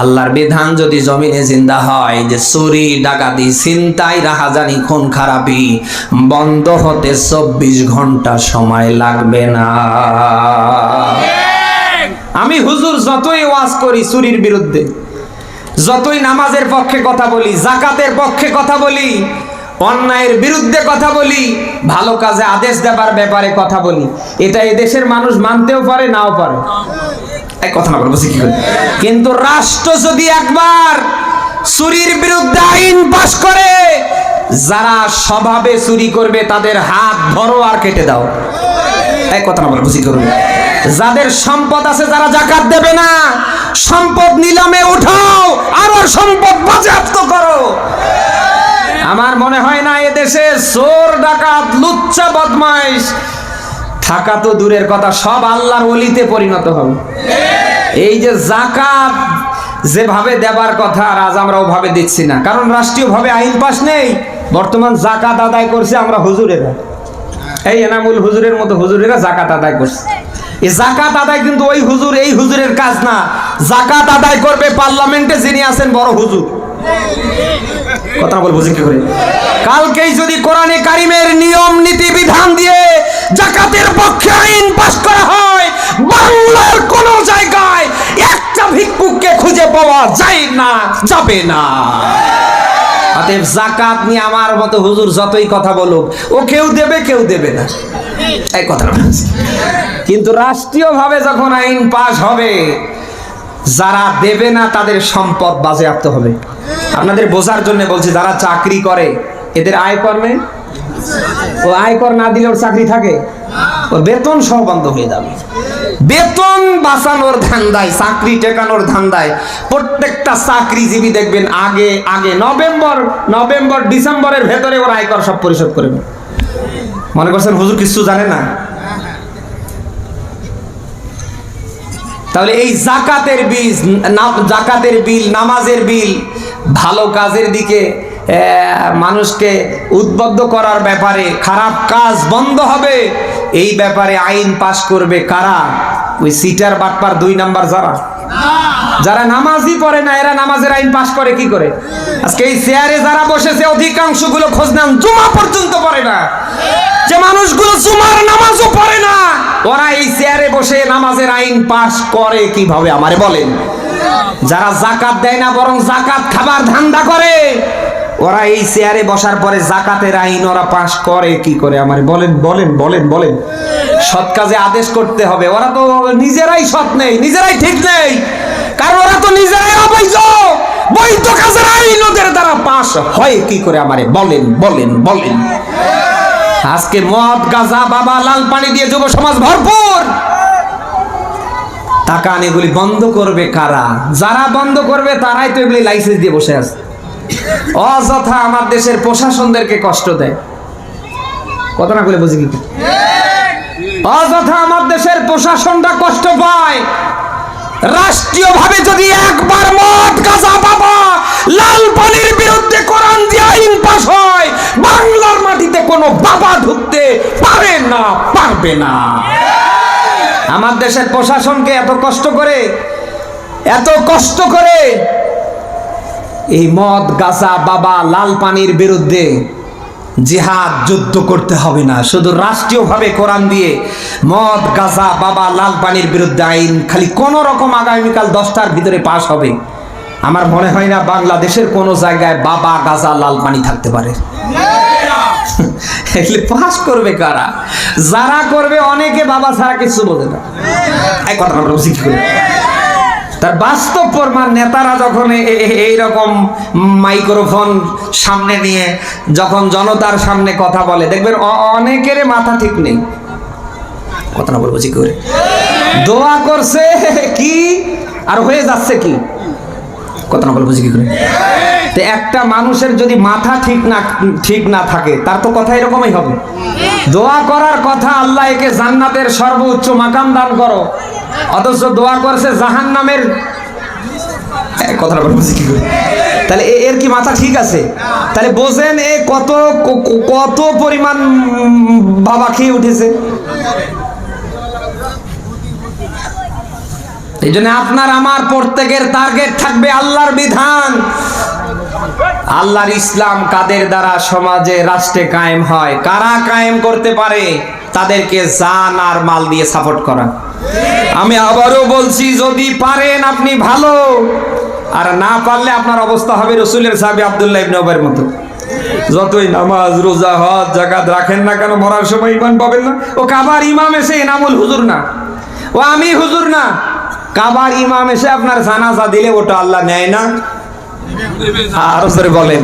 আল্লাহর বিধান যদি জমিনে জিন্দা হয় যে চুরি, ডাকাতি, ছিনতাই, রাহাজানি, খুন, খারাপি বন্ধ হতে চব্বিশ ঘণ্টা সময় লাগবে না। আমি হুজুর যতই ওয়াজ করি চুরির বিরুদ্ধে, যতই নামাজের পক্ষে কথা বলি জাকাতের পক্ষে কথা বলি, অন্যায়ের বিরুদ্ধে কথা বলি, ভালো কাজে আদেশ দেবার ব্যাপারে কথা বলি, এটা এদেশের মানুষ মানতেও পারে, নাও পারে। এই কথা না বলব কি করে? কিন্তু রাষ্ট্র যদি একবার চুরির বিরুদ্ধে আইন পাশ করে, যারা স্বভাবে চুরি করবে, তাদের হাত ধরো আর কেটে দাও। এক কথা না বলব কি করবে যাদের সম্পদ আছে, যারা জাকাত দেবে না, সম্পদ নিলামে উঠাও আর সম্পদ বাজেয়াপ্ত করো। আমার মনে হয় না এদেশে চোর, ডাকাত, লুচ্চা, বদমাইশ থাকা তো দূরের কথা, সব আল্লাহর অলিতে পরিণত হবে। এই যে জাকাত যেভাবে দেবার কথা, আর আজ আমরা ওভাবে দিচ্ছি না। কারণ রাষ্ট্রীয়ভাবে আইন পাস নেই, বর্তমান জাকাত আদায় করছে আমরা হুজুরেরা। এই এনামুল হুজুরের মতো হুজুরেরা জাকাত আদায় করছে। এই জাকাত আদায় কিন্তু ওই হুজুর, এই হুজুরের কাজ না। জাকাত আদায় করবে পার্লামেন্টে যিনি আছেন বড় হুজুর। কথা বলব কি করে। কালকেই যদি কোরআনে কারিমের নিয়ম, নীতি, বিধান দিয়ে জাকাতের পক্ষে আইন পাশ করা হয়। বাংলার কোন জায়গায় একটা ভিক্ষুককে খুঁজে পাওয়া যায় না, যাবে না। অতএব জাকাত নিয়ে আমার মতো হুজুর যতই কথা বলুক, ও কেউ দেবে কেউ দেবে না। এই কথাটা। কিন্তু রাষ্ট্রীয়ভাবে যখন আইন পাশ হবে, যারা দেবে না, তাদের সম্পদ বাজেয়াপ্ত হবে। আপনাদের বোঝার জন্য বলছি, যারা চাকরি করে, এদের আয় কর নেই ও আয়কর না দিলে ওর চাকরি থাকে। ওর বেতন সহ বন্ধ হয়ে যাবে। বেতন বাঁচানোর ধান্দায়, চাকরি টেকানোর ধান্দায় প্রত্যেকটা চাকরিজীবী দেখবেন আগে আগে নভেম্বর নভেম্বর, ডিসেম্বরের ভেতরে ওর আয়কর সব পরিশোধ করবে মনে করছেন হুজুর কিছু জানে না? তাহলে এই জাকাতের না- জাকাতের বিল, নামাজের বিল ভালো কাজের দিকে মানুষকে উদ্বুদ্ধ করার ব্যাপারে খারাপ কাজ বন্ধ হবে। এই ব্যাপারে আইন পাশ করবে কারা? ওই সিটার বাটপার দুই নাম্বার যারা। যারা নামাজই পড়ে না, এরা নামাজের আইন পাশ করে কি করে? আজকে এই চেয়ারে যারা বসেছে অধিকাংশগুলো খোঁজ নেন জুমা পর্যন্ত পড়ে না। যে মানুষগুলো জুমার নামাজও পড়ে না, ওরা এই চেয়ারে বসে নামাজের আইন পাশ করে কীভাবে? আমারে বলেন। যারা জাকাত দেয় না, বরং জাকাত খাবার ধান্দা করে। ওরা এই চেয়ারে বসার পরে জাকাতের আইন ওরা পাশ করে কি করে আমারে? বলেন বলেন বলেন বলেন। সৎ কাজে আদেশ করতে হবে। ওরা তো নিজেরাই সৎ নেই, নিজেরাই ঠিক নেই। কারণ ওরা তো নিজেরাই অবৈধ। বৈধ কাজের আইন ওদের দ্বারা পাশ হয় কি করে আমারে? বলেন বলেন বলেন। আজকে মদ, গাজা, বাবা, লাল পানি দিয়ে যুব সমাজ ভরপুর। টাকা এগুলি বন্ধ করবে কারা? যারা বন্ধ করবে তারাই তো এগুলি লাইসেন্স দিয়ে বসে আছে। অযথা আমার দেশের প্রশাসনদেরকে কষ্ট দেয়। কত না বলে বুঝি কি অযথা আমার দেশের প্রশাসনটা কষ্ট পায়। রাষ্ট্রীয়ভাবে যদি একবার মদ, গাজা, বাবা, লাল পানির বিরুদ্ধে কোরআন দিয়ে আইন পাস হয়, বাংলার মাটিতে কোনো বাবা ঢুকতে পারে না, পারবে না। আমার দেশের প্রশাসনকে এত কষ্ট করে, এত কষ্ট করে এই মদ গাছা বাবা, লাল পানির বিরুদ্ধে জিহাদ যুদ্ধ করতে হবে না। শুধু রাষ্ট্রীয়ভাবে কোরআন দিয়ে মদ গাছা বাবা, লাল পানির বিরুদ্ধে আইন খালি কোন রকম আগামীকাল দশটার ভিতরে পাশ হবে। আমার মনে হয় না বাংলাদেশের কোনো জায়গায় বাবা, গাজা, লাল পানি থাকতে পারে। এগুলি পাস করবে কারা? যারা করবে অনেকে বাবা ছাড়া কিছু বোঝে না। এই কথা আমরা কি করে? তার বাস্তব প্রমাণ নেতারা যখন এইরকম মাইক্রোফোন সামনে নিয়ে যখন জনতার সামনে কথা বলে, দেখবেন অনেকের মাথা ঠিক নেই। কথা না বলব করে? দোয়া করছে কি আর হয়ে যাচ্ছে কি? কথা না বলব কি করে? তো একটা মানুষের যদি মাথা ঠিক না ঠিক না থাকে, তার তো কথা এরকমই হবে। দোয়া করার কথা আল্লাহ একে জান্নাতের সর্বোচ্চ মাকাম দান করো। অথচ দোয়া করছে জাহান নামের কথাটা বলব কি করে? তাহলে এর কি মাথা ঠিক আছে? তাহলে বোঝেন এ কত কত পরিমাণ বাবা খেয়ে উঠেছে। এই জন্য আপনার আমার প্রত্যেকের টার্গেট থাকবে আল্লাহর বিধান। আল্লাহর ইসলাম কাদের দ্বারা সমাজে রাষ্ট্রে কায়েম হয়? কারা কায়েম করতে পারে? তাদেরকে জান আর মাল দিয়ে সাপোর্ট করা। আমি আবারও বলছি, যদি পারেন আপনি ভালো, আর না পারলে আপনার অবস্থা হবে রসুলের সাহেব আবদুল্লাহ ইবনে ওবের মতো। যতই নামাজ, রোজা, হজ, জাকাত রাখেন না কেন, মরার সময় ইমান পাবেন না। ও কাবার ইমাম এসে এনামুল হুজুর না। ও আমি হুজুর না। কাবার ইমাম এসে আপনার জানাজা দিলে ওটা আল্লাহ নেয় না। আর বলেন।